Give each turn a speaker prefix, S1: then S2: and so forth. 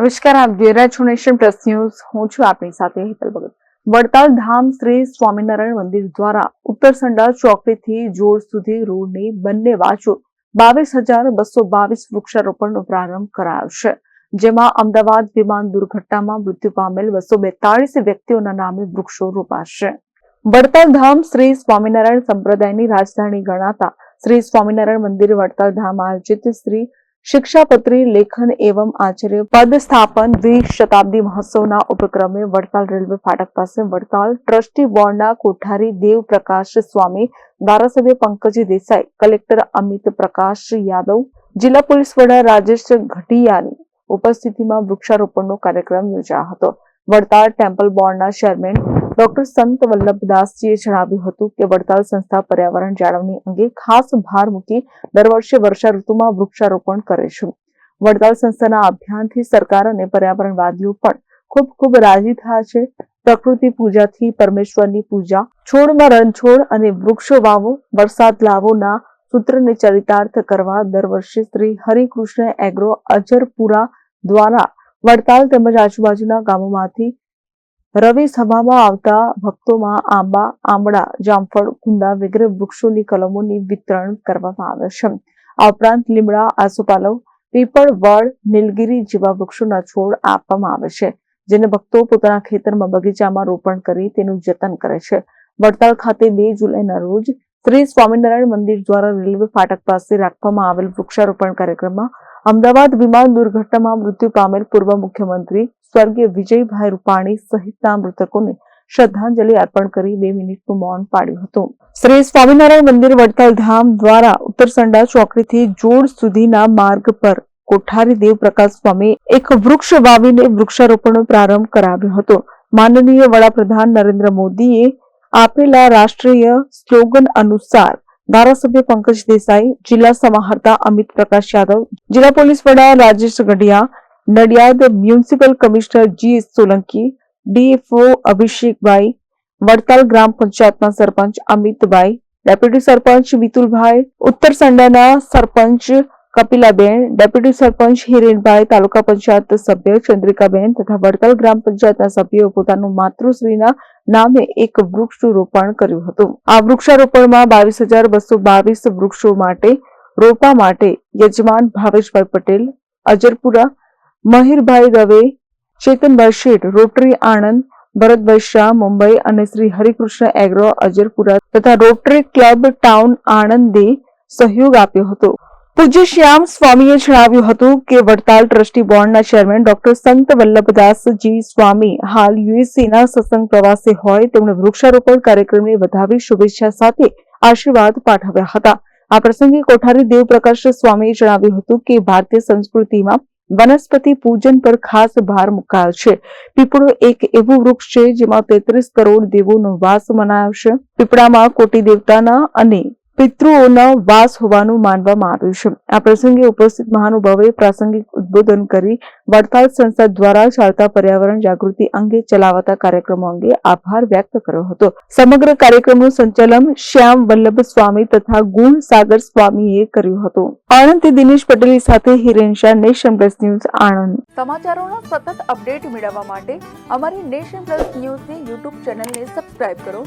S1: નમસ્કાર, આપ જોઈ રહ્યા પ્લસ ન્યૂઝ. હું છું આપની સાથે હેતલ ભગત. વડતાલ ધામ શ્રી સ્વામિનારાયણ મંદિર દ્વારા ઉત્તરસંડા ચોકડીથી જોર સુધી રોડની બંને બાજુ બાવીસ હજાર બસો બાવીસ વૃક્ષારોપણનો પ્રારંભ કરાયો છે. જેમાં અમદાવાદ વિમાન દુર્ઘટનામાં મૃત્યુ પામેલ બસો બેતાળીસ વ્યક્તિઓના નામે વૃક્ષો રોપાશે. વડતાલ ધામ શ્રી સ્વામિનારાયણ સંપ્રદાયની રાજધાની ગણાતા શ્રી સ્વામિનારાયણ મંદિર વડતાલ ધામ આયોજિત શ્રી શિક્ષાપત્રી, લેખન એવં આચાર્ય પદ સ્થાપન દ્વિશતાબ્દી મહોત્સવના ઉપક્રમે વડતાલ રેલવે ફાટક પાસે વડતાલ ટ્રસ્ટી બોર્ડના કોઠારી દેવ પ્રકાશ સ્વામી, ધારાસભ્ય પંકજી દેસાઈ, કલેક્ટર અમિત પ્રકાશ યાદવ, જિલ્લા પોલીસ વડા રાજેશ ઘટિયાની ઉપસ્થિતિમાં વૃક્ષારોપણનો કાર્યક્રમ યોજાયો હતો. વડતાલ ટેમ્પલ બોર્ડના ચેરમેન ડોક્ટર સંત વલ્લભદાસજીએ જણાવ્યું હતું કે વડતાલ સંસ્થા પર્યાવરણ જાળવણી અંગે ખાસ ભાર મૂકી દર વર્ષે વર્ષા ઋતુમાં વૃક્ષારોપણ કરે છે. વડતાલ સંસ્થાના અભિયાનથી સરકાર અને પર્યાવરણવાદીઓ પણ ખૂબ ખૂબ રાજી થયા છે. પ્રકૃતિ પૂજાથી પરમેશ્વરની પૂજા, છોડમાં રણછોડ અને વૃક્ષો વાવો, વરસાદ લાવોના સૂત્રને ચરિતાર્થ કરવા દર વર્ષે શ્રી હરિકૃષ્ણ એગ્રો અજરપુરા દ્વારા વડતાલ તેમજ આજુબાજુના ગામોમાંથી રવિ સભામાં આવતા ભક્તોમાં આંબા આંબળા જામફળ કુંદા વગેરે વૃક્ષોની કલમોની વિતરણ કરવામાં આવે છે. આ ઉપરાંત લીમડા, આસોપાલવ, પીપળ, વડ, નીલગીરી જેવા વૃક્ષોના છોડ આપવામાં આવે છે, જેને ભક્તો પોતાના ખેતરમાં બગીચામાં રોપણ કરી તેનું જતન કરે છે. વડતાલ ખાતે બે જુલાઈના રોજ શ્રી સ્વામિનારાયણ મંદિર દ્વારા રેલવે ફાટક પાસે રાખવામાં આવેલ વૃક્ષારોપણ કાર્યક્રમમાં અમદાવાદ વિમાન દુર્ઘટનામાં મૃત્યુ પામેલ પૂર્વ મુખ્યમંત્રી સ્વર્ગીય વિજયભાઈ રૂપાણી સહિતના મૃતકોને શ્રદ્ધાંજલિ અર્પણ કરી બે મિનિટનું મૌન પાડ્યું હતું. શ્રી સ્વામિનારાયણ મંદિર વડતાલ ધામ દ્વારા ઉત્તરસંડા ચોકડીથી જોડ સુધીના માર્ગ પર કોઠારી દેવ પ્રકાશ સ્વામી એક વૃક્ષ વાવીને વૃક્ષારોપણનો પ્રારંભ કરાવ્યો હતો. માનનીય વડાપ્રધાન નરેન્દ્ર મોદીએ આપેલા રાષ્ટ્રીય સ્લોગન અનુસાર ધારાસભ્ય પંકજ દેસાઈ, જિલ્લા સમાહર્તા અમિત પ્રકાશ યાદવ, જિલ્લા પોલીસ વડા Rajesh Gadhia, Nadiad municipal commissioner G Solanki, DFO Abhishekbhai, Vadtal ગ્રામ પંચાયતના સરપંચ અમિતભાઈ, ડેપ્યુટી સરપંચ વિતુલભાઈ, ઉત્તર સંડાના સરપંચ કપિલાબેન, ડેપ્યુટી સરપંચ હિરેનભાઈ, તાલુકા પંચાયત સભ્ય ચંદ્રિકાબેન તથા વડતાલ ગ્રામ પંચાયતના સભ્યોએ પોતાનું માતૃશ્રીના નામે એક વૃક્ષનું રોપણ કર્યું હતું. આ વૃક્ષારોપણમાં બાવીસ હજાર બસો બાવીસ વૃક્ષો માટે, રોપા માટે યજમાન ભાવેશભાઈ પટેલ, અજરપુરા, મહિરભાઈ દવે, ચેતનભાઈ શેઠ, રોટરી આણંદ, ભરતભાઈ શાહ, મુંબઈ અને શ્રી હરિકૃષ્ણ એગ્રો, અજરપુરા તથા રોટરી ક્લબ ટાઉન આણંદે સહયોગ આપ્યો હતો. પૂજ્ય શ્યામ સ્વામીએ જણાવ્યું હતું કે વડતાલ ટ્રસ્ટી બોર્ડના ચેરમેન ડોક્ટર સંત વલ્લભદાસજી સ્વામી હાલ યુએસસીના સત્સંગ પ્રવાસે હોય તેમણે વૃક્ષારોપણ કાર્યક્રમને વધાવી શુભેચ્છા સાથે આશીર્વાદ પાઠવ્યા હતા. આ પ્રસંગે કોઠારી દેવપ્રકાશ સ્વામીએ જણાવ્યું હતું કે ભારતીય સંસ્કૃતિમાં વનસ્પતિ પૂજન પર ખાસ ભાર મુકાયો છે. પીપળો એક એવું વૃક્ષ છે જેમાં તેત્રીસ કરોડ દેવોનો વાસ મનાયો છે. પીપળામાં કોટી દેવતાના અને પિતૃઓનો વાસ હોવાનું માનવામાં આવ્યું છે. આ પ્રસંગે ઉપસ્થિત મહાનુભાવોએ પ્રાસંગિક ઉદબોધન કરી વડતાલ સંસ્થા દ્વારા ચાલતા પર્યાવરણ જાગૃતિ અંગે ચલાવાતા કાર્યક્રમો અંગે આભાર વ્યક્ત કર્યો હતો. સમગ્ર કાર્યક્રમનું સંચાલન શ્યામ વલ્લભ સ્વામી તથા ગુણ સાગર સ્વામીએ કર્યું હતું. આણંદથી દિનેશ પટેલ સાથે Hiren Shah, nation plus news, Anand. સમાચારોના સતત અપડેટ મેળવવા માટે અમારી નેશન પ્લસ ન્યૂઝની યુટ્યુબ ચેનલને સબસ્ક્રાઇબ કરો.